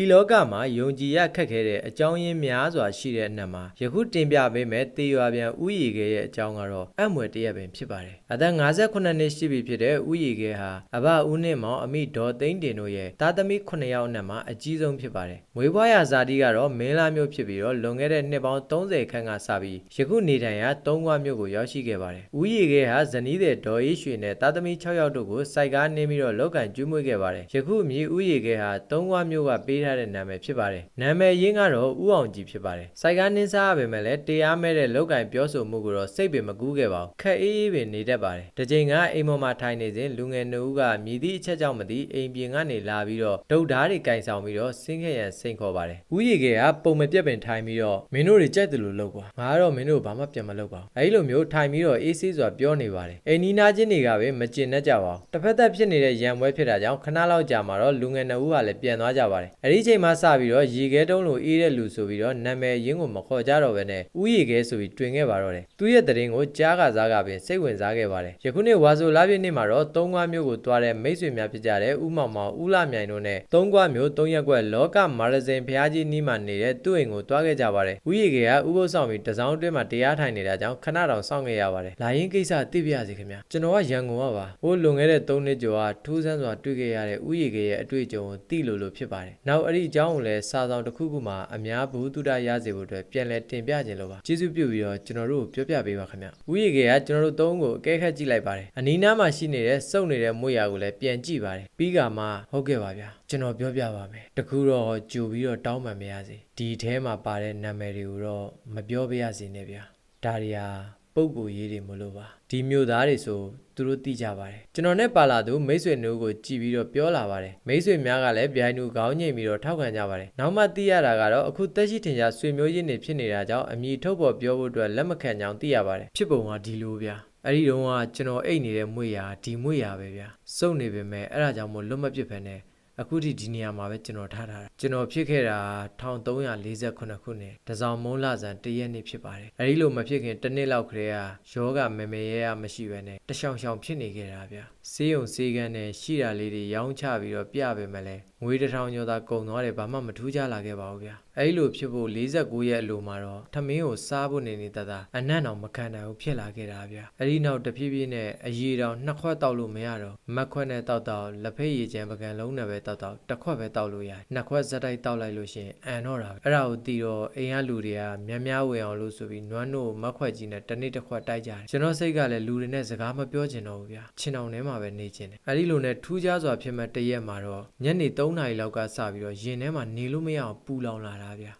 ဤလောကမှာယုံကြည်ရခက်ခဲတဲ့အကြောင်းရင်းများစွာရှိတဲ့အနက်မှာယခုတင်ပြပေးမယ့်တေရွာပြန်ဥယျာဉ်ခဲရဲ့အကြောင်းကတော့အမွယ်တရက်ပင်ဖြစ်ပါတယ်။အသက်58နှစ်ရှိပြီဖြစ်တဲ့ဥယျာဉ်ခဲဟာအဘဦးနှင့်မောင်အမိဒေါ်သိန်းတင်တို့ရဲ့သားသမီး9ယောက်အနက်မှာအကြီးဆုံးဖြစ်ပါတယ်။မွေးဖွားရာဇာတိကတော့မင်းလာမျိုးဖြစ်ပြီးတော့လွန်ခဲ့တဲ့နှစ်ပေါင်း30ခန့်ကစပြီးယခုနေထိုင်ရာသုံးခွမျိုးကိုရောက်ရှိခဲ့ပါတယ်။ဥယျာဉ်ခဲဟာဇနီးတဲ့ဒေါ်အေးရွှေနဲ့သားသမီး6ယောက်တို့ကိုစိုက်ကားနင်းပြီးတော့လောက်ကန်ကျွေးမွေးခဲ့ပါတယ်။ယခုမြေဥယျာဉ်ခဲဟာသုံးခွမျိုးကပေးထားတဲ့နာမည်ဖြစ်ပါတယ်။နာမည်ရင်းကတော့ဥအောင်ကြီးဖြစ်ပါတယ်။စိုက်ကားနင်းစားရပေမဲ့လည်းတရားမဲ့တဲ့လောက်ကန်ပြောဆိုမှုကိုတော့စိတ်ပင်မကူးခဲ့ပါဘူး။ခက်အေးအေးပင်နေတတ်ပါတယ်။တစ်ချိန်ကအိမ်ပေါ်မှာထိုင်နေစဉ်လူငယ်နှုတ်ကမြည်သည့်အချက်ကြောင့်မသိအိမ်ပြင်ကနေလာပြီးတော့ဒုတ်ဓားတွေကင်ဆောင်ပြီးတော့ဆင်းခဲ့ရန်စိန်ခေါ်ပါတယ်။ဥယျာဉ်ခဲကပုံမပြတ်ပင်ထိုင်ပြီးတော့မင်းတို့တွေကြိုက်တယ်လို့လုပ်ကွာ။ငါကတော့မင်းတို့ဘာမှပြန်မလုပ်ပါဘူး။အဲဒီလိုမျိုးထိုင်ပြီးတော့အေးဆေးစွာပြောနေပါတယ်။အိမ်နီးနားချင်းတွေကပဲမကျင်တတ်ကြပါဘူး။တစ်ဖက်သက်ဖြစ်နေတဲ့ရံပွဲဖြစ်တာကြောင့်ခဏလောက်ကြာမှာတော့လူငယ်နှုတ်ကလည်းပြန်သွားကြပါတယ်။အဲဒီချိန်မှစပြီးတော့ရေခဲတုံးလိုအေးတဲ့လူဆိုပြီးတော့နာမည်ရင်းကိုမခေါ်ကြတော့ဘဲနဲ့ဥယျာဉ်ခဲဆိုပြီးတွင်ခဲ့ပါတော့တယ်။သူ့ရဲ့တရင်ကိုကြားကစားကပင်စိတ်ဝင်စားခဲ့ပါတယ်။ယခုနေ့ဝါဆိုလာပြည့်နေ့မှာတော့သုံးခွားမျိုးကိုတွားတဲ့မိတ်ဆွေများဖြစ်ကြတဲ့ဥမောင်မောင်ဦးလာမြိုင်တို့နဲ့သုံးခွားမျိုးသုံးရက်ကွက်လောကမာရဇင်ဖျားကြီးနီးမှနေတဲ့သူ့အိမ်ကိုတွားခဲ့ကြပါတယ်။ဥယျာဉ်ခဲကဥပုသ်ဆောင်ပြီးတစောင်းအတွင်းမှာတရားထိုင်နေတာကြောင့်ခဏတောင်စောင့်ခဲ့ရပါတယ်။လာရင်ကိစ္စသိပြရစီခင်ဗျာ။ကျွန်တော်ကရန်ကုန်ကပါ။ဟိုလွန်ခဲ့တဲ့၃နှစ်ကျော်ကထူးဆန်းစွာတွေ့ခဲ့ရတဲ့ဥယျာဉ်ခဲရဲ့အတွေ့အကြုံကိုသိလို့လို့ဖြစ်ပါတယ်။နောက်အဲ့ဒီအကြောင်းကိုလည်းစာဆောင်တစ်ခုခုမှာအများဘူးတုဒရစေဖို့အတွက်ပြန်လည်တင်ပြခြင်းလို့ပါ။ကျေးဇူးပြုပြီးတော့ကျွန်တော်တို့ကိုပြောပြပေးပါခင်ဗျ။ဥယျာဉ်ခဲကကျွန်တော်တို့သုံးကိုအကဲခတ်ကြည့်လိုက်ပါတယ်။အနီးနားမှာရှိနေတဲ့စုပ်နေတဲ့မွေရာကိုလည်းပြန်ကြည့်ပါတယ်။ပြီးကမှဟုတ်ကဲ့ပါဗျာ။ကျွန်တော်ပြောပြပါမယ်။တကူတော့ကြိုပြီးတော့တောင်းပန်မရစေ။ဒီထဲမှာပါတဲ့နာမည်တွေကိုတော့မပြောပြရစေနဲ့ဗျာ။ဒါတွေဟာ ပုံကိုရေးတွေမလို့ပါဒီမျိုးသားတွေဆိုသူတို့သိကြပါတယ်ကျွန်တော်နဲ့ပါလာသူမိတ်ဆွေမျိုးကိုကြည်ပြီးတော့ပြောလာပါတယ်မိတ်ဆွေများကလည်းဗျိုင်းနူခေါင်းညိတ်ပြီးတော့ထောက်ခံကြပါတယ်နောက်မှသိရတာကတော့အခုတက်ရှိထင်ရှားဆွေမျိုးရင်းတွေဖြစ်နေတာကြောင့်အမိထုတ်ဖို့ပြောဖို့အတွက်လက်မခံကြောင်းသိရပါတယ်ဖြစ်ပုံကဒီလိုဗျာအဲ့ဒီတုန်းကကျွန်တော်အိတ်နေတဲ့မွေရာဒီမွေရာပဲဗျာစုံနေပေမဲ့အဲ့ဒါကြောင့်မို့လွတ်မပစ်ဖ ೇನೆ အခုဒီဒီနေရာမှာပဲကျွန်တော်ထားထားတာကျွန်တော်ဖြစ်ခဲ့တာ1348ခုနှစ်တစောင်းမုံလာဆန်တရက်နေ့ဖြစ်ပါတယ်အဲဒီလိုမဖြစ်ခင်တစ်နှစ်လောက်ခရေကယောဂမမေရဲရမရှိဘဲနဲ့တရှောင်ရှောင်ဖြစ်နေခဲ့တာဗျစေးုံစေးကန်းနဲ့ရှိတာလေးတွေရောင်းချပြီးတော့ပြပေးမယ်လဲ ငွေတစ်ထောင်ကျော်သာကုန်သွားတယ်ဘာမှမထူးခြားလာခဲ့ပါဘူးဗျာအဲဒီလိုဖြစ်ဖို့49ရက်အလိုမှာတော့ထမင်းကိုစားဖို့နေနေတသာအနံ့တော်မခံနိုင်ဘူးဖြစ်လာခဲ့တာဗျာအဲဒီနောက်တဖြည်းဖြည်းနဲ့အရေတောင်နှစ်ခွက်တောက်လို့မရတော့မက်ခွက်နဲ့တောက်တောက်လက်ဖက်ရည်ချမ်းပကံလုံးနဲ့ပဲတောက်တောက်တစ်ခွက်ပဲတောက်လို့ရတယ်နှစ်ခွက်ဇက်တိုက်တောက်လိုက်လို့ရှိရင်အန်တော့တာပဲအဲ့ဒါကိုတီတော့အိမ်ကလူတွေကများများဝင်အောင်လို့ဆိုပြီးနွမ်းတို့မက်ခွက်ကြီးနဲ့တစ်နေ့တစ်ခွက်တိုက်ကြတယ်ကျွန်တော်စိတ်ကလည်းလူတွေနဲ့စကားမပြောချင်တော့ဘူးဗျာချင်းအောင်ထဲမှာပဲနေချင်တယ်အဲဒီလိုနဲ့ထူးခြားစွာဖြစ်မဲ့တရက်မှာတော့ညနေ3နာရီလောက်ကစပြီးတော့ရင်ထဲမှာနေလို့မရအောင်ပူလောင်လာတာဗျာ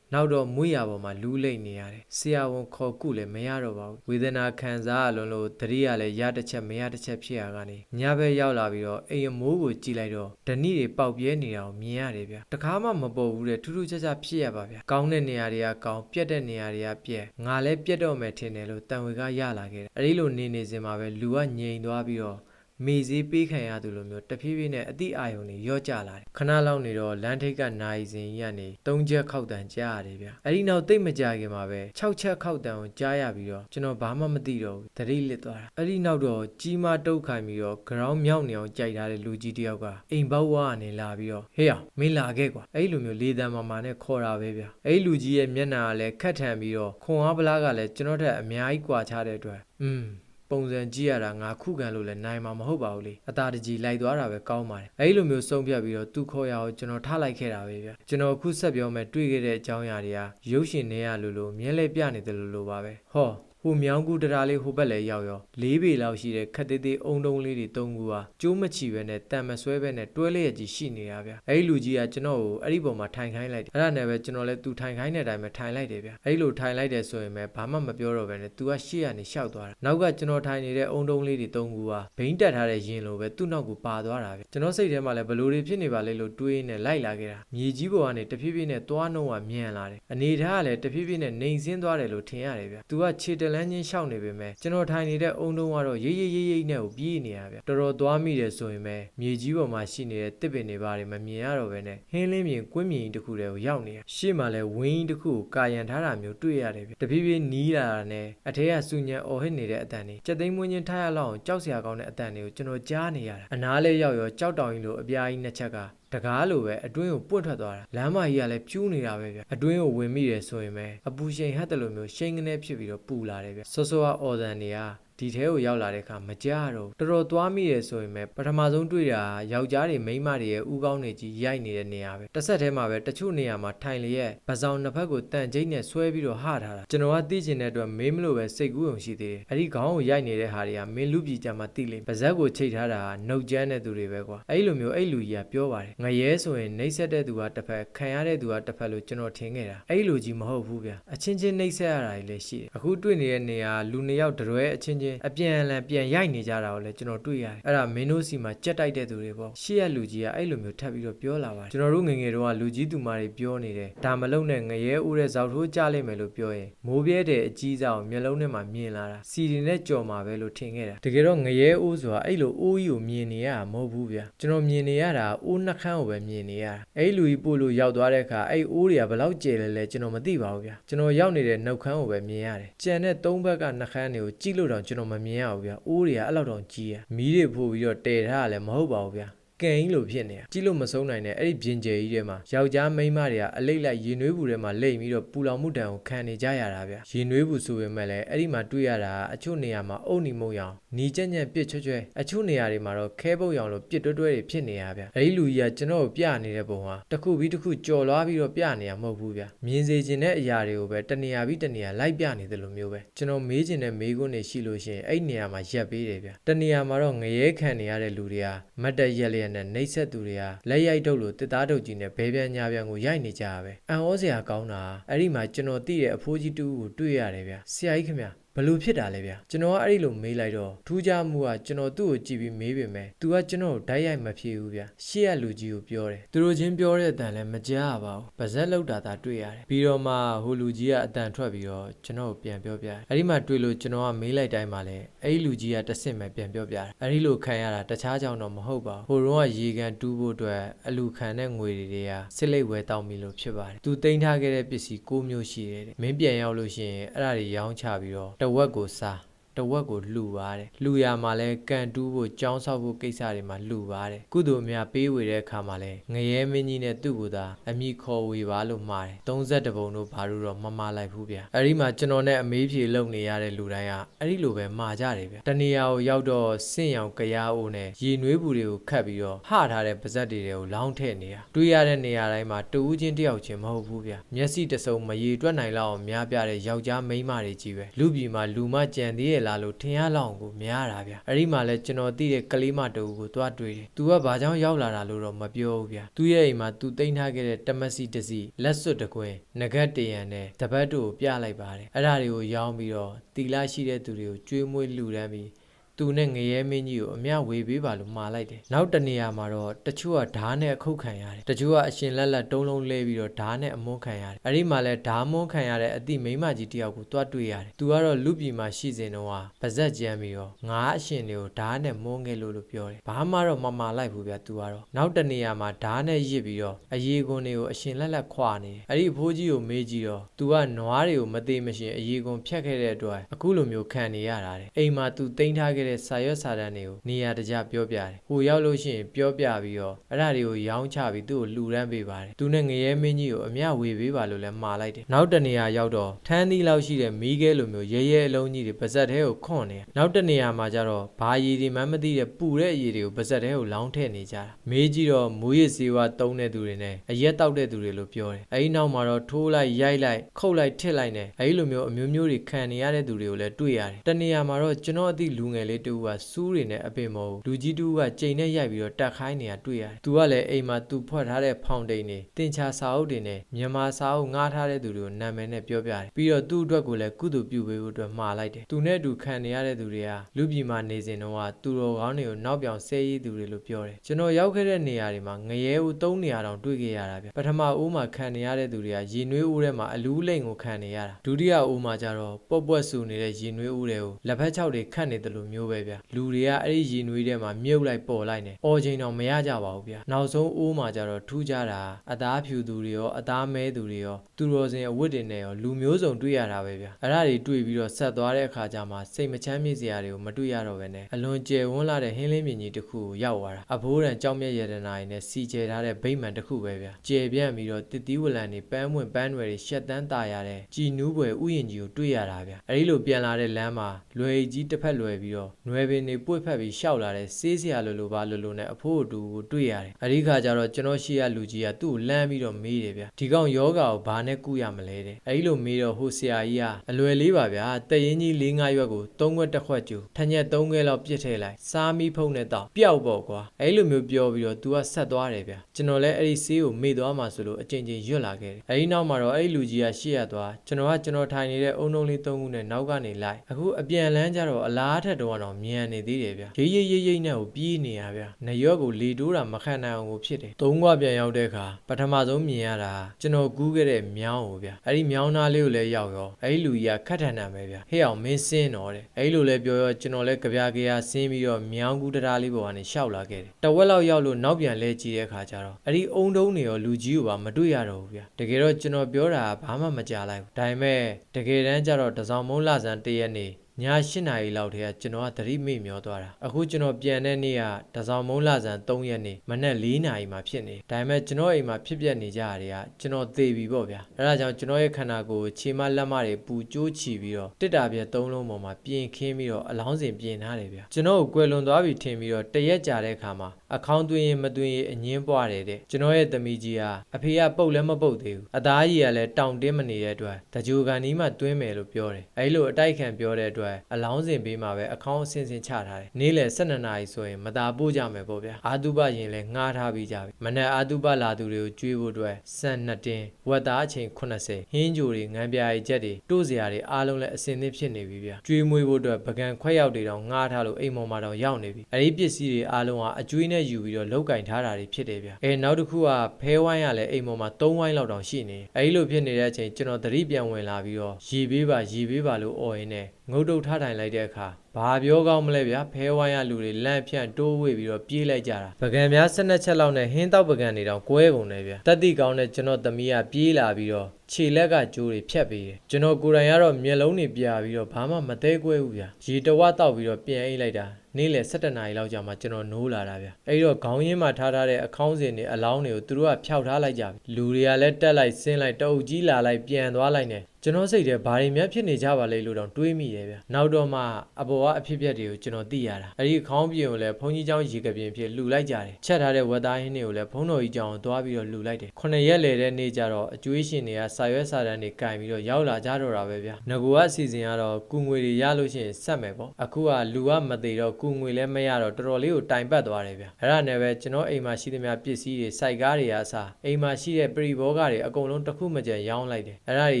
နောက်တော့မွေးရပေါ်မှာလူးလိမ့်နေရတယ်ဆရာဝန်ခေါ်ကုလည်းမရတော့ပါဘူးဝေဒနာခံစားရလွန်လို့တတိယလည်းရတစ်ချက်မရတစ်ချက်ဖြစ်ရကနေညဘက်ရောက်လာပြီးတော့အိမ်အမိုးကိုကြည့်လိုက်တော့ဓနိတွေပေါက်ပြဲနေတာကိုမြင်ရတယ်ဗျတခါမှမပေါ်ဘူးတဲ့ထူးထူးခြားခြားဖြစ်ရပါဗျကောင်းတဲ့နေရာတွေကကောင်းပြက်တဲ့နေရာတွေကပြက်ငါလည်းပြက်တော့မယ်ထင်တယ်လို့တန်ဝေကရလာခဲ့တယ်အဲဒီလိုနေနေစင်မှာပဲလူကငြိမ်သွားပြီးတော့ မေစည်းပေးခံရသူလိုမျိုးတဖြည်းဖြည်းနဲ့အတိအာယုံတွေရော့ကျလာတယ်ခဏလောက်နေတော့လမ်းထိပ်ကနိုင်စင်ကြီးကနေ၃ချက်ခောက်တန်ကြားရတယ်ဗျအဲ့ဒီနောက်တိတ်မကြခင်မှာပဲ၆ချက်ခောက်တန်ကိုကြားရပြီးတော့ကျွန်တော်ဘာမှမသိတော့ဘူးသတိလစ်သွားတာအဲ့ဒီနောက်တော့ကြီးမားတုတ်ခိုင်ပြီးတော့ ground မြောက်နေအောင်ကြိုက်ထားတဲ့လူကြီးတယောက်ကအိမ်ပေါက်ဝါကနေလာပြီးတော့ဟေးအောင်မင်းလာခဲ့ကွာအဲ့ဒီလိုမျိုးလေတံမာမာနဲ့ခေါ်တာပဲဗျအဲ့ဒီလူကြီးရဲ့မျက်နှာကလည်းခက်ထန်ပြီးတော့ခွန်အားပလားကလည်းကျွန်တော်ထက်အများကြီးကွာခြားတဲ့အတွက်อืม ပုံစံကြည့်ရတာငါခုခံလို့လည်းနိုင်မှာမဟုတ်ပါဘူးလေအသာတကြီးလိုက်သွားတာပဲကောင်းပါတယ်အဲ့လိုမျိုးဆုံးဖြတ်ပြီးတော့သူ့ခေါ်ရအောင်ကျွန်တော်ထားလိုက်ခဲ့တာပဲဗျကျွန်တော်အခုဆက်ပြောမယ်တွေ့ခဲ့တဲ့အကြောင်းအရာတွေကရုပ်ရှင်တွေကလိုလိုမြဲလဲပြနေတယ်လို့လိုပါပဲဟော ဟိုမြောင်းကူတရာလေးဟိုဘက်လည်းရောက်ရောလေးပေလောက်ရှိတဲ့ခက်သေးသေးအုံတုံးလေးတွေသုံးခုဟာကျိုးမချီပဲနဲ့တန်မဆွဲပဲနဲ့တွဲလျက်ကြီးရှိနေတာဗျအဲ့ဒီလူကြီးကကျွန်တော်ကိုအဲ့ဒီပုံမှာထိုင်ခိုင်းလိုက်တယ်အဲ့ဒါနဲ့ပဲကျွန်တော်လည်းသူထိုင်ခိုင်းတဲ့အတိုင်းပဲထိုင်လိုက်တယ်ဗျအဲ့ဒီလိုထိုင်လိုက်တယ်ဆိုရင်ပဲဘာမှမပြောတော့ပဲနဲ့သူကရှေ့ကနေရှောက်သွားတာနောက်ကကျွန်တော်ထိုင်နေတဲ့အုံတုံးလေးတွေသုံးခုဟာဘိန်းတက်ထားတဲ့ရင်လိုပဲသူ့နောက်ကိုပါသွားတာဗျကျွန်တော်စိတ်ထဲမှာလည်းဘလို့တွေဖြစ်နေပါလဲလို့တွေးနေလိုက်လာခဲ့တာမြေကြီးပေါ်ကနေတဖြည်းဖြည်းနဲ့သွားနှုံးကမြန်လာတယ်အနေထားကလည်းတဖြည်းဖြည်းနဲ့နှိမ်စင်းသွားတယ်လို့ထင်ရတယ်ဗျသူကခြေတလန်းချင်းရှောက်နေပေမဲ့ကျွန်တော်ထိုင်နေတဲ့အုံတုံးကတော့ရေးရေးရေးရေးနဲ့ကိုပြေးနေရဗျတော်တော်သွားမိတယ်ဆိုရင်ပဲမြေကြီးပေါ်မှာရှိနေတဲ့တစ်ပင်တွေပါတယ်မမြင်ရတော့ဘဲနဲ့ဟင်းလင်းမြင်ကွင်းမြင်တစ်ခုတည်းကိုရောက်နေရရှေ့မှာလည်းဝင်းတစ်ခုကိုကာယံထားတာမျိုးတွေ့ရတယ်ဗျတဖြည်းဖြည်းနီးလာတာနဲ့အထက်ကစူညံအော်ဟစ်နေတဲ့အတန်တွေစက်သိမ်းမွင်းချင်းထားရလောက်အောင်ကြောက်စရာကောင်းတဲ့အတန်တွေကိုကျွန်တော်ကြားနေရတာအနားလေးရောက်ရောကြောက်တောင်ကြီးလိုအပြားကြီးနှစ်ချက်က တကားလိုပဲအတွင်းကိုပွင့်ထွက်သွားတာလမ်းမကြီးကလည်းပြူးနေတာပဲဗျအတွင်းကိုဝင်မိတယ်ဆိုရင်ပဲအပူရှိန်ဟတ်တယ်လို့မျိုးရှိန်ကနေဖြစ်ပြီးတော့ပူလာတယ်ဗျစောစောကအော်ဒန်တွေက ဒီထဲကိုရောက်လာတဲ့အခါမကြရတော့ဘူးတော်တော်သွားမိရဆိုရင်ပဲပထမဆုံးတွေ့တာယောက်ျားတွေမိန်းမတွေရဲ့ဥကောင်းတွေကြီးရိုက်နေတဲ့နေရာပဲတစ်ဆက်တည်းမှာပဲတချို့နေရာမှာထိုင်လျက်ဗဇောင်နှစ်ဖက်ကိုတန်ကျိတ်နဲ့ဆွဲပြီးတော့ဟထားတာကျွန်တော်ကသိကျင်တဲ့အတွက်မေးမလို့ပဲစိတ်ကူးုံရှိသေးတယ်အဲ့ဒီခေါင်းကိုရိုက်နေတဲ့ဟာတွေကမင်းလူပြည်ကြမှာသိလိမ့်မယ်ပါဇက်ကိုချိတ်ထားတာကနှုတ်ကြမ်းတဲ့သူတွေပဲကွာအဲ့လိုမျိုးအဲ့လူကြီးကပြောပါတယ်ငရဲဆိုရင်နှိပ်စက်တဲ့သူကတစ်ဖက်ခံရတဲ့သူကတစ်ဖက်လို့ကျွန်တော်ထင်ခဲ့တာအဲ့လိုကြီးမဟုတ်ဘူးဗျအချင်းချင်းနှိပ်စက်ရတာတွေလည်းရှိတယ်အခုတွေ့နေတဲ့နေရာလူနှစ်ယောက်တရွဲအချင်းချင်းအပြန်အလှန်ပြန်ရိုက်နေကြတာကိုလည်းကျွန်တော်တွေ့ရတယ်အဲ့ဒါမင်းတို့စီမှာကြက်တိုက်တဲ့သူတွေပေါ့ရှေ့ရလူကြီးကအဲ့လိုမျိုးထပ်ပြီးတော့ပြောလာပါတယ်ကျွန်တော်တို့ငယ်ငယ်တုန်းကလူကြီးသူမတွေပြောနေတယ်ဒါမလုံးနဲ့ငရဲဦးတဲ့ဇောက်ထိုးကြလိမ့်မယ်လို့ပြောရင်မိုးပြဲတဲ့အကြီးစားကိုမျက်လုံးထဲမှာမြင်လာတာစီရီနဲ့ကြော်မှာပဲလို့ထင်ခဲ့တာတကယ်တော့ငရဲဦးဆိုတာအဲ့လိုအိုးကြီးကိုမြင်နေရတာမဟုတ်ဘူးဗျာကျွန်တော်မြင်နေရတာအိုးနှခမ်းကိုပဲမြင်နေရတာအဲ့လူကြီးပို့လို့ရောက်သွားတဲ့အခါအဲ့အိုးတွေကဘယ်လောက်ကျယ်လဲလဲကျွန်တော်မသိပါဘူးဗျာကျွန်တော်ရောက်နေတဲ့နှုတ်ခမ်းကိုပဲမြင်ရတယ်ကြံတဲ့သုံးဘက်ကနှခမ်းတွေကိုကြည့်လို့တော့ကျွန်တော်မမြင်ရဘူးဗျာအိုးတွေကအဲ့လောက်တော့ကြီးရမီးတွေပို့ပြီးတော့တဲထားရလဲမဟုတ်ပါဘူးဗျာ ကန်ကြီးလိုဖြစ်နေတာကြည့်လို့မဆုံးနိုင်တဲ့အဲ့ဒီပြင်ကျယ်ကြီးထဲမှာယောက်ျားမိန်းမတွေကအလိတ်လိုက်ရင်နွေးဘူးထဲမှာလိမ့်ပြီးတော့ပူလောင်မှုတံကိုခံနေကြရတာဗျရင်နွေးဘူးဆိုပေမဲ့လည်းအဲ့ဒီမှာတွေ့ရတာအချို့နေရာမှာအုတ်နီမုံရောင်နီကြက်ညက်ပြစ်ချွတ်ချွဲအချို့နေရာတွေမှာတော့ခဲပုတ်ရောင်လိုပြစ်တွဲတွဲတွေဖြစ်နေရဗျအဲ့ဒီလူကြီးကကျွန်တော်ကိုပြနေတဲ့ပုံဟာတစ်ခုပြီးတစ်ခုကြော်လွားပြီးတော့ပြနေရမဟုတ်ဘူးဗျမြင်စေခြင်းတဲ့အရာတွေကိုပဲတနေရာပြီးတနေရာလိုက်ပြနေတယ်လို့မျိုးပဲကျွန်တော်မေးခြင်းတဲ့မေးခွန်းတွေရှိလို့ရှိရင်အဲ့ဒီနေရာမှာရက်ပေးတယ်ဗျတနေရာမှာတော့ငရဲခံနေရတဲ့လူတွေကမတ်တက်ရက်လျက်နဲ့နှိပ်စက်သူတွေကလက်ရိုက်တုပ်လို့တစ်သားတုပ်ကြီးနဲ့ဘဲပြန်ညာပြန်ကိုရိုက်နေကြရပဲအံ့ဩစရာကောင်းတာအဲ့ဒီမှာကျွန်တော်သိတဲ့အဖိုးကြီးတူကိုတွေ့ရတယ်ဗျဆရာကြီးခင်ဗျ ဘလို့ဖြစ်တာလဲဗျကျွန်တော်ကအဲ့ဒီလိုမေးလိုက်တော့ထူးခြားမှုကကျွန်တော်သူ့ကိုကြည့်ပြီးမေးပေမဲ့ तू ကကျွန်တော်ကိုဓာတ်ရိုက်မဖြေဘူးဗျရှေ့ကလူကြီးကိုပြောတယ်သူတို့ချင်းပြောတဲ့အတန်လည်းမကြားရပါဘူးပါဇက်လောက်တာသာတွေ့ရတယ်ပြီးတော့မှဟိုလူကြီးကအတန်ထွက်ပြီးတော့ကျွန်တော်ကိုပြန်ပြောပြတယ်အဲ့ဒီမှာတွေ့လို့ကျွန်တော်ကမေးလိုက်တိုင်းမှာလဲအဲ့ဒီလူကြီးကတစ်ဆင့်ပဲပြန်ပြောပြတယ်အဲ့ဒီလိုခံရတာတခြားကြောင့်တော့မဟုတ်ပါဘူးဟိုတော့ကရေကန်တူးဖို့အတွက်အလူခံတဲ့ငွေတွေတွေကစစ်လိတ်ဝဲတောင်းပြီလို့ဖြစ်ပါတယ်သူတင်ထားခဲ့တဲ့ပစ္စည်း၉မျိုးရှိတယ်တဲ့မင်းပြန်ရောက်လို့ရှိရင်အဲ့ဒါတွေရောင်းချပြီးတော့တဝက်ကိုစား တဝက်ကိုလှူပါတယ်လှူရမှာလဲကန်တူးဖို့ကြောင်းဆောက်ဖို့ကိစ္စတွေမှာလှူပါတယ်ကုသိုလ်များပေးဝေတဲ့အခါမှာလဲငရဲမင်းကြီးနဲ့သူ့ကိုယ်သာအမိခေါ်ဝေပါလို့မှားတယ်32ပုံတို့ဘာလို့တော့မမှားလိုက်ဘူးဗျအဲ့ဒီမှာကျွန်တော်နဲ့အမေးဖြေလုပ်နေရတဲ့လူတိုင်းကအဲ့ဒီလိုပဲမှာကြတယ်ဗျတနေရာကိုရောက်တော့စင့်ရောင်ကြားအိုးနဲ့ရေနွေးဘူးတွေကိုခတ်ပြီးတော့ဟထားတဲ့ပါဇက်တွေကိုလောင်းထည့်နေတာတွေးရတဲ့နေရာတိုင်းမှာတူးချင်းတယောက်ချင်းမဟုတ်ဘူးဗျမျက်စိတစ်စုံမရေတွက်နိုင်လောက်အောင်များပြတဲ့ယောက်ျားမိန်းမတွေကြီးပဲလူပြည်မှာလူမကြံသေးရဲ့လားလို့ထင်ရလောက်အောင်ကိုများတာဗျအဲ့ဒီမှာလဲကျွန်တော်သိတဲ့ကလေးမတူကိုသွားတွေ့တယ်သူကဘာကြောင့်ရောက်လာတာလို့တော့မပြောဘူးဗျသူ့ရဲ့အိမ်မှာသူတိန်းထားခဲ့တဲ့တမစီတစီလက်စွပ်တကွင်းငကတ်တရံနဲ့တပတ်တို့ကိုပြလိုက်ပါတယ်အဲ့ဒါတွေကိုရောင်းပြီးတော့တီလာရှိတဲ့သူတွေကိုကျွေးမွေးလှူဒန်းပြီး သူနဲ့ငရဲမင်းကြီးကိုအမျှဝေပေးပါလို့မှာလိုက်တယ်။နောက်တနေရာမှာတော့တချို့ကဓားနဲ့အခုတ်ခံရတယ်။တချို့ကအရှင်လက်လက်တုံးလုံးလဲပြီးတော့ဓားနဲ့အမွန်းခံရတယ်။အဲဒီမှာလဲဓားမွန်းခံရတဲ့အတိမိန်းမကြီးတယောက်ကိုတွားတွေ့ရတယ်။သူကတော့လူပြည်မှာရှိစဉ်တော့ပါဇက်ကြမ်းပြီးတော့ငါးအရှင်တွေကိုဓားနဲ့မွန်းခဲ့လို့လို့ပြောတယ်။ဘာမှတော့မမာလိုက်ဘူးဗျသူကတော့။နောက်တနေရာမှာဓားနဲ့ရစ်ပြီးတော့အရေကွန်တွေကိုအရှင်လက်လက်ခွာနေတယ်။အဲဒီအဖိုးကြီးကိုမေးကြည့်တော့သူကနွားတွေကိုမသေးမရှင်အရေကွန်ဖြတ်ခဲ့တဲ့အတွက်အခုလိုမျိုးခံနေရတာတဲ့။အိမ်မှာသူတိန်းထားခဲ့တဲ့စာရွက်စာတမ်းတွေကိုနေရာတကျပြောပြတယ်။ဟိုရောက်လို့ရှိရင်ပြောပြပြီးတော့အဲ့ဒါတွေကိုရောင်းချပြီးသူ့ကိုလှူဒန်းပေးပါတယ်။သူနဲ့ငရဲမင်းကြီးကိုအမျှဝေပေးပါလို့လည်းမှာလိုက်တယ်။နောက်တနေရာရောက်တော့ထန်းသီးလောက်ရှိတဲ့မီးခဲလိုမျိုးရဲရဲအလုံးကြီးတွေပါဇက်ထဲကိုခွန့်နေတယ်။နောက်တနေရာမှာကျတော့ဘာရည်ဒီမှန်းမသိတဲ့ပူတဲ့အရည်တွေကိုပါဇက်ထဲကိုလောင်းထည့်နေကြတာ။မေးကြည့်တော့မူရစ်စေဝါတုံးတဲ့သူတွေနဲ့အရက်တောက်တဲ့သူတွေလို့ပြောတယ်။အဲဒီနောက်မှာတော့ထိုးလိုက်ရိုက်လိုက်ခုတ်လိုက်ထစ်လိုက်နဲ့အဲဒီလိုမျိုးအမျိုးမျိုးတွေခံနေရတဲ့သူတွေကိုလည်းတွေ့ရတယ်။တနေရာမှာတော့ကျွန်တော်အသိလူငယ်လေးလေးတူကစူးတွေနဲ့အပင်မော်လူကြီးတူကကြိမ်နဲ့ရိုက်ပြီးတော့တက်ခိုင်းနေတာတွေ့ရတယ်။သူကလည်းအိမ်မှာသူဖွက်ထားတဲ့ဖောင်တိန်တွေတင်ချာစာအုပ်တွေနဲ့မြန်မာစာအုပ်ငှားထားတဲ့သူတွေကိုနာမည်နဲ့ပြောပြတယ်။ပြီးတော့သူ့အတွက်ကိုလည်းကုသိုလ်ပြုပေးဖို့အတွက်မှာလိုက်တယ်။သူနဲ့အတူခံနေရတဲ့သူတွေကလူပြည်မှာနေစဉ်တော့သူတော်ကောင်းတွေကိုနောက်ပြောင်ဆဲရည်သူတွေလို့ပြောတယ်။ကျွန်တော်ရောက်ခဲ့တဲ့နေရာတွေမှာငရဲဦး၃နေရာတောင်တွေ့ခဲ့ရတာဗျ။ပထမအိုးမှာခံနေရတဲ့သူတွေကရင်နွေးအိုးထဲမှာအလူးလိမ်ကိုခံနေရတာ။ဒုတိယအိုးမှာကျတော့ပော့ပွက်ဆူနေတဲ့ရင်နွေးအိုးတွေကိုလက်ဖက်ခြောက်တွေခတ်နေတယ်လို့မျိုးမျိုးပဲဗျလူတွေကအဲ့ဒီရင်နွေးထဲမှာမြုပ်လိုက်ပေါ်လိုက်နေအော်ချိန်တော့မရကြပါဘူးဗျနောက်ဆုံးအိုးမှာကျတော့ထူးကြတာအသားဖြူသူတွေရောအသားမဲသူတွေရောသူတော်စင်အဝတ်တွေနဲ့ရောလူမျိုးစုံတွေ့ရတာပဲဗျအဲ့ဒါတွေတွေ့ပြီးတော့ဆက်သွားတဲ့အခါကျမှစိတ်မချမ်းမြေ့စရာတွေကိုမတွေ့ရတော့ပဲနဲ့အလွန်ကျယ်ဝန်းလာတဲ့ဟင်းလင်းမြင်ကြီးတစ်ခုကိုရောက်သွားတာအဘိုးရန်ကြောက်မြက်ရတနာရည်နဲ့စီကျဲထားတဲ့ဗိမ္မာန်တစ်ခုပဲဗျကျယ်ပြန့်ပြီးတော့တစ်သီးဝလံတွေပန်းဝင်ပန်းရွယ်တွေရှက်တန်းตาရတဲ့ကြည်နူးပွဲဥယျင်ကြီးကိုတွေ့ရတာဗျအဲ့ဒီလိုပြန်လာတဲ့လမ်းမှာလွယ်ကြီးတစ်ဖက်လွယ်ပြီးတော့နွယ်ပင်တွေပွေ့ဖက်ပြီးရှောက်လာတဲ့စေးစရာလိုလိုပါလိုလိုနဲ့အဖိုးအတူကိုတွေ့ရတယ်အဲ့ဒီခါကျတော့ကျွန်တော်ရှိရလူကြီးကသူ့ကိုလမ်းပြီးတော့မေးတယ်ဗျဒီကောင်ယောဂါကိုဘာနဲ့ကုရမလဲတဲ့အဲ့ဒီလိုမေးတော့ဟိုဆရာကြီးကအလွယ်လေးပါဗျာတရင်ကြီး၄၅ရွက်ကို၃ခွက်တစ်ခွက်ကျူထညက်၃ခွက်လောက်ပြစ်ထည့်လိုက်စားမီးဖုံးနဲ့တော့ပျောက်ပေါ့ကွာအဲ့လိုမျိုးပြောပြီးတော့ तू ကဆက်သွားတယ်ဗျကျွန်တော်လည်းအဲ့ဒီဆေးကိုမေ့သွားမှဆိုလို့အချိန်ချင်းရွတ်လာခဲ့တယ်အဲ့ဒီနောက်မှာတော့အဲ့ဒီလူကြီးကရှေ့ရသွားကျွန်တော်ကကျွန်တော်ထိုင်နေတဲ့အုံလုံးလေး၃ခုနဲ့နောက်ကနေလိုက်အခုအပြန်လန်းကြတော့အလားထက်တော့တော့မြန်နေသေးတယ်ဗျရိပ်ရိပ်ရိပ်ရိပ်နဲ့ကိုပြေးနေရဗျနရွက်ကိုလေတိုးတာမခံနိုင်အောင်ကိုဖြစ်တယ်သုံးခွပြန်ရောက်တဲ့အခါပထမဆုံးမြင်ရတာကျွန်တော်ကူးခဲ့တဲ့မြောင်းကိုဗျအဲ့ဒီမြောင်းသားလေးကိုလည်းရောက်ရောအဲ့ဒီလူကြီးကခတ်ထန်တာပဲဗျဟဲ့အောင်မင်းစင်းတော့တဲ့အဲ့ဒီလိုလဲပြောရောကျွန်တော်လည်းကြပြကြရဆင်းပြီးတော့မြောင်းကူးတရားလေးပေါ်ကနေရှောက်လာခဲ့တယ်တဝက်လောက်ရောက်လို့နောက်ပြန်လဲကြည့်တဲ့အခါကျတော့အဲ့ဒီအုံတုံးတွေရောလူကြီးကိုပါမတွေ့ရတော့ဘူးဗျတကယ်တော့ကျွန်တော်ပြောတာကဘာမှမကြားလိုက်ဘူးဒါပေမဲ့တကယ်တမ်းကျတော့တစောင်းမုံးလာဆန်တရက်နေ ည8နာရီလောက်တည်းကကျွန်တော်ကသတိမေ့မျောသွားတာအခုကျွန်တော်ပြန်တဲ့နေ့ကတစောင်းမုံးလာဆန်3ရက်နေမနက်4နာရီမှာဖြစ်နေဒါပေမဲ့ကျွန်တော်အိမ်မှာဖြစ်ပျက်နေကြတာတွေကကျွန်တော်သေပြီပေါ့ဗျာအဲဒါကြောင့်ကျွန်တော်ရဲ့ခန္ဓာကိုယ်ကိုခြေမလက်မတွေပူကြိုးချီပြီးတော့တစ်တာပြက်သုံးလုံးပေါ်မှာပြင်ခင်းပြီးတော့အလောင်းစင်ပြင်ထားတယ်ဗျာကျွန်တော်ကိုကွယ်လွန်သွားပြီထင်ပြီးတော့တရက်ကြာတဲ့အခါမှာအခေါင်းသွင်းရင်မသွင်းရင်အငင်းပွားတယ်တဲ့ကျွန်တော်ရဲ့သမီးကြီးဟာအဖေကပုတ်လည်းမပုတ်သေးဘူးအသားကြီးကလည်းတောင်တင်းမနေတဲ့အတွက်တကြိုကန်ဒီမှသွင်းမယ်လို့ပြောတယ်အဲလိုအတိုက်ခံပြောတဲ့အတွက်အလောင်းစင်ပေးမှာပဲအခေါင်းအစင်စင်ချထားတယ်နေ့လယ်12နာရီဆိုရင်မသာပို့ကြမယ်ပေါ့ဗျာအာတုပရင်လည်းငှားထားပြီးကြပြီမနက်အာတုပလာသူတွေကိုကျွေးဖို့အတွက်စံနှစ်တင်းဝက်သားအချိန်80ဟင်းကြိုတွေငံပြာရီချက်တွေတိုးစရာတွေအားလုံးလည်းအစင်သင့်ဖြစ်နေပြီဗျာကျွေးမွေးဖို့အတွက်ပကံခွက်ရောက်တွေတောင်ငှားထားလို့အိမ်ပေါ်မှာတောင်ရောက်နေပြီအဲဒီပစ္စည်းတွေအားလုံးကအကျွေးနဲ့ယူပြီးတော့လောက်ကင်ထားတာတွေဖြစ်တယ်ဗျာအဲနောက်တစ်ခုကဖဲဝိုင်းကလည်းအိမ်ပေါ်မှာ3ဝိုင်းလောက်တောင်ရှိနေအဲဒီလိုဖြစ်နေတဲ့အချိန်ကျွန်တော်သတိပြန်ဝင်လာပြီးတော့ရေပေးပါရေပေးပါလို့អော်ရင်းနဲ့ငုတ်တုတ်ထားထိုင်လိုက်တဲ့အခါဘာပြောကောင်းမလဲဗျာဖဲဝိုင်းရလူတွေလန့်ဖြန့်တိုးဝေပြီးတော့ပြေးလိုက်ကြတာပကံများ12ချက်လောက်နဲ့ဟင်းတောက်ပကံတွေတောင်ကွဲကုန်တယ်ဗျာတက်တိကောင်းတဲ့ကျွန်တော်သမီးကပြေးလာပြီးတော့ခြေလက်ကကြိုးတွေဖြတ်ပေးတယ်ကျွန်တော်ကိုယ်တိုင်ကတော့မျက်လုံးတွေပြပြီးတော့ဘာမှမသေးကွဲဘူးဗျာရေတဝတောက်ပြီးတော့ပြန်အိတ်လိုက်တာနေ့လယ်7နာရီလောက်ကြာမှကျွန်တော်နိုးလာတာဗျအဲ့တော့ခေါင်းရင်းမှာထားထားတဲ့အခေါင်းစဉ်တွေအလောင်းတွေကိုသူတို့ကဖျောက်ထားလိုက်ကြပြီလူတွေကလည်းတက်လိုက်ဆင်းလိုက်တအုပ်ကြီးလာလိုက်ပြန်သွားလိုက်နေ ကျွန်တော်စိတ်ထဲဘာတွေများဖြစ်နေကြပါလဲလို့တော့တွေးမိတယ်ဗျနောက်တော့မှအပေါ်ကအဖြစ်အပျက်တွေကိုကျွန်တော်သိရတာအဲ့ဒီခေါင်းပြင်ကိုလည်းဘုန်းကြီးเจ้าရေကပြင်ဖြစ်လှူလိုက်ကြတယ်ချက်ထားတဲ့ဝက်သားဟင်းတွေကိုလည်းဘုန်းတော်ကြီးเจ้าကိုသွားပြီးတော့လှူလိုက်တယ်ခုနှစ်ရက်လေတဲ့နေ့ကျတော့အကျွေးရှင်တွေကစာရွက်စာတမ်းတွေကင်ပြီးတော့ရောက်လာကြတော့တာပဲဗျငကူကအစီအစဉ်ကတော့ကုငွေတွေရလို့ရှိရင်ဆက်မယ်ပေါ့အခုကလူကမသေးတော့ကုငွေလည်းမရတော့တော်တော်လေးကိုတိုင်ပတ်သွားတယ်ဗျအဲ့ဒါနဲ့ပဲကျွန်တော်အိမ်မှာရှိသမျှပစ္စည်းတွေစိုက်ကားတွေအစားအိမ်မှာရှိတဲ့ပရိဘောဂတွေအကုန်လုံးတစ်ခုမကြံရောင်းလိုက်တယ်အဲ့ဒါတွေ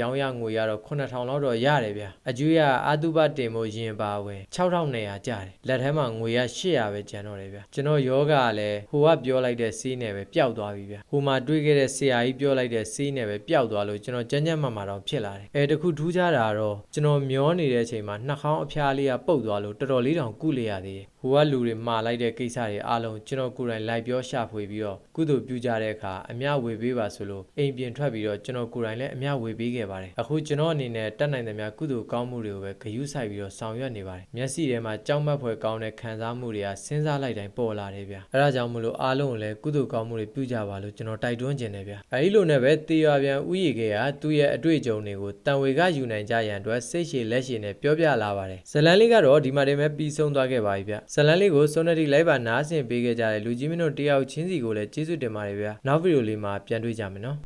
ရောင်းရငွေ ွေရတော့9000လောက်တော့ရတယ်ဗျအကျွေးကအာတုပတင်မို့ရင်ပါဝင်6200ကျတယ်လက်ထဲမှာငွေရ800ပဲကျန်တော့တယ်ဗျကျွန်တော်ယောဂကလည်းဟိုကပြောလိုက်တဲ့စီးနဲ့ပဲပျောက်သွားပြီဗျဟိုမှာတွေးခဲ့တဲ့ဆရာကြီးပြောလိုက်တဲ့စီးနဲ့ပဲပျောက်သွားလို့ကျွန်တော်ကြမ်းကြမ်းမှမှတော့ဖြစ်လာတယ်အဲတခုထူးခြားတာတော့ကျွန်တော်မျောနေတဲ့အချိန်မှာနှာခေါင်းအဖျားလေးကပုတ်သွားလို့တော်တော်လေးတောင်ကုလေရသေးတယ် ဟိုကလူတွေမှာလိုက်တဲ့ကိစ္စတွေအားလုံးကျွန်တော်ကိုယ်တိုင်လိုက်ပြောရှာဖွေပြီးတော့ကုသိုလ်ပြုကြတဲ့အခါအမျှဝေပေးပါဆိုလို့အိမ်ပြင်ထွက်ပြီးတော့ကျွန်တော်ကိုယ်တိုင်လည်းအမျှဝေပေးခဲ့ပါတယ်အခုကျွန်တော်အနေနဲ့တတ်နိုင်သမျှကုသိုလ်ကောင်းမှုတွေကိုပဲဂရုစိုက်ပြီးတော့ဆောင်ရွက်နေပါတယ်မျက်စိထဲမှာကြောက်မက်ဖွယ်ကောင်းတဲ့ခံစားမှုတွေကစဉ်းစားလိုက်တိုင်းပေါ်လာတယ်ဗျအဲဒါကြောင့်မလို့အားလုံးကိုလည်းကုသိုလ်ကောင်းမှုတွေပြုကြပါလို့ကျွန်တော်တိုက်တွန်းခြင်းတယ်ဗျအဲဒီလိုနဲ့ပဲတေရွာပြန်ဥယျာဉ်ကသူ့ရဲ့အတွေ့အကြုံတွေကိုတန်ဝေကယူနိုင်ကြရန်အတွက်စိတ်ရှည်လက်ရှည်နဲ့ပြောပြလာပါတယ်ဇလန်လေးကတော့ဒီမှာတည်းပဲပြီးဆုံးသွားခဲ့ပါပြီဗျဇလန်လေးကိုစုံနတိလိုက်ပါနားဆင်ပေးခဲ့ကြတဲ့လူကြီးမင်းတို့တယောက်ချင်းစီကိုလည်းကျေးဇူးတင်ပါတယ်ဗျနောက်ဗီဒီယိုလေးမှာပြန်တွေ့ကြမယ်နော်